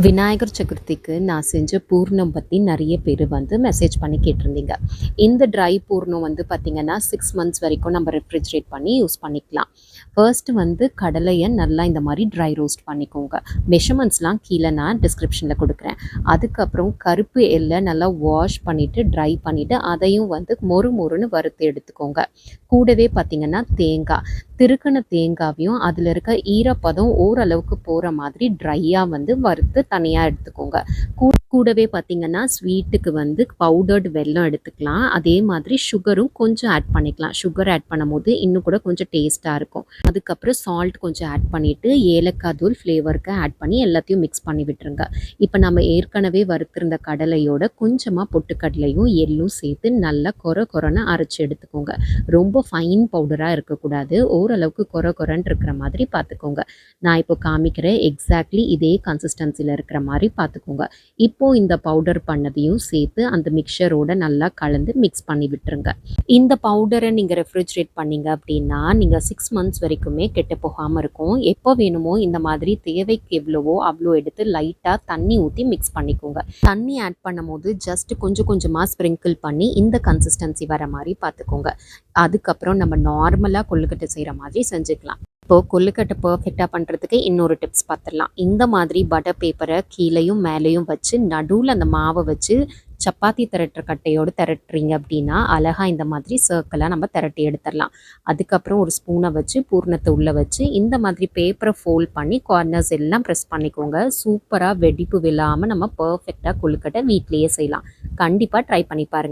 விநாயகர் சதுர்த்திக்கு நான் செஞ்ச பூர்ணம் பற்றி நிறைய பேர் வந்து மெசேஜ் பண்ணி கேட்டிருந்தீங்க. இந்த ட்ரை பூர்ணம் வந்து பார்த்திங்கன்னா சிக்ஸ் மந்த்ஸ் வரைக்கும் நம்ம ரெஃப்ரிஜரேட் பண்ணி யூஸ் பண்ணிக்கலாம். ஃபர்ஸ்ட்டு வந்து கடலையை நல்லா இந்த மாதிரி ட்ரை ரோஸ்ட் பண்ணிக்கோங்க. மெஷர்மெண்ட்ஸ்லாம் கீழே நான் டிஸ்கிரிப்ஷனில் கொடுக்குறேன். அதுக்கப்புறம் கருப்பு எல்லை நல்லா வாஷ் பண்ணிவிட்டு ட்ரை பண்ணிவிட்டு அதையும் வந்து மொறு மொறுன்னு வறுத்து எடுத்துக்கோங்க. கூடவே பார்த்திங்கன்னா தேங்காய். திருக்கின தேங்காவையும் அதில் இருக்க ஈரப்பதம் ஓரளவுக்கு போகிற மாதிரி ட்ரையாக வந்து வறுத்து தனியாக எடுத்துக்கோங்க. கூ கூடவே பார்த்திங்கன்னா ஸ்வீட்டுக்கு வந்து பவுடர்டு வெல்லம் எடுத்துக்கலாம். அதே மாதிரி சுகரும் கொஞ்சம் ஆட் பண்ணிக்கலாம். சுகர் ஆட் பண்ணும்போது இன்னும் கூட கொஞ்சம் டேஸ்ட்டாக இருக்கும். அதுக்கப்புறம் சால்ட் கொஞ்சம் ஆட் பண்ணிவிட்டு ஏலக்காய் தூள் ஃப்ளேவருக்கு ஆட் பண்ணி எல்லாத்தையும் மிக்ஸ் பண்ணி விட்டுருங்க. இப்போ நம்ம ஏற்கனவே வறுத்திருந்த கடலையோட கொஞ்சமாக பொட்டுக்கடலையும் எள்ளும் சேர்த்து நல்லா கொர கொரன்னு அரைச்சி எடுத்துக்கோங்க. ரொம்ப ஃபைன் பவுடராக இருக்கக்கூடாது. ஓரளவுக்கு கொர கொரன்னு இருக்கிற மாதிரி பார்த்துக்கோங்க. நான் இப்போ காமிக்கிற எக்ஸாக்ட்லி இதே கன்சிஸ்டன்சியில் இருக்கிற மாதிரி பார்த்துக்கோங்க. இப்போது இந்த பவுடர் பண்ணதையும் சேர்த்து அந்த மிக்சரோட நல்லா கலந்து மிக்ஸ் பண்ணி விட்டுருங்க. இந்த பவுடரை நீங்கள் ரெஃப்ரிஜரேட் பண்ணீங்க அப்படின்னா நீங்கள் சிக்ஸ் மந்த்ஸ் வரைக்குமே கெட்டு போகாமல் இருக்கும். எப்போ வேணுமோ இந்த மாதிரி தேவைக்கு எவ்வளவோ அவ்வளோ எடுத்து லைட்டாக தண்ணி ஊற்றி மிக்ஸ் பண்ணிக்கோங்க. தண்ணி ஆட் பண்ணும் போது ஜஸ்ட் கொஞ்சம் கொஞ்சமாக ஸ்ப்ரிங்கிள் பண்ணி இந்த கன்சிஸ்டன்சி வர மாதிரி பார்த்துக்கோங்க. அதுக்கப்புறம் நம்ம நார்மலாக கொள்ளுக்கட்டை செய்கிற மாதிரி செஞ்சுக்கலாம். இப்போது கொல்லுக்கட்டை பர்ஃபெக்டாக பண்ணுறதுக்கு இன்னொரு டிப்ஸ் பார்த்துடலாம் இந்த மாதிரி பட்டர் பேப்பரை கீழேயும் மேலேயும் வச்சு நடுவில் அந்த மாவை வச்சு சப்பாத்தி திரட்டுற கட்டையோடு திரட்டுறீங்க அப்படின்னா அழகாக இந்த மாதிரி சர்க்கிளாக நம்ம திரட்டி எடுத்துடலாம். அதுக்கப்புறம் ஒரு ஸ்பூனை வச்சு பூர்ணத்தை உள்ளே வச்சு இந்த மாதிரி பேப்பரை ஃபோல்ட் பண்ணி கார்னர்ஸ் எல்லாம் ப்ரெஸ் பண்ணிக்கோங்க. சூப்பராக வெடிப்பு விழாமல் நம்ம பர்ஃபெக்டாக கொழுக்கட்டை வீட்லேயே செய்யலாம். கண்டிப்பாக ட்ரை பண்ணி பாருங்கள்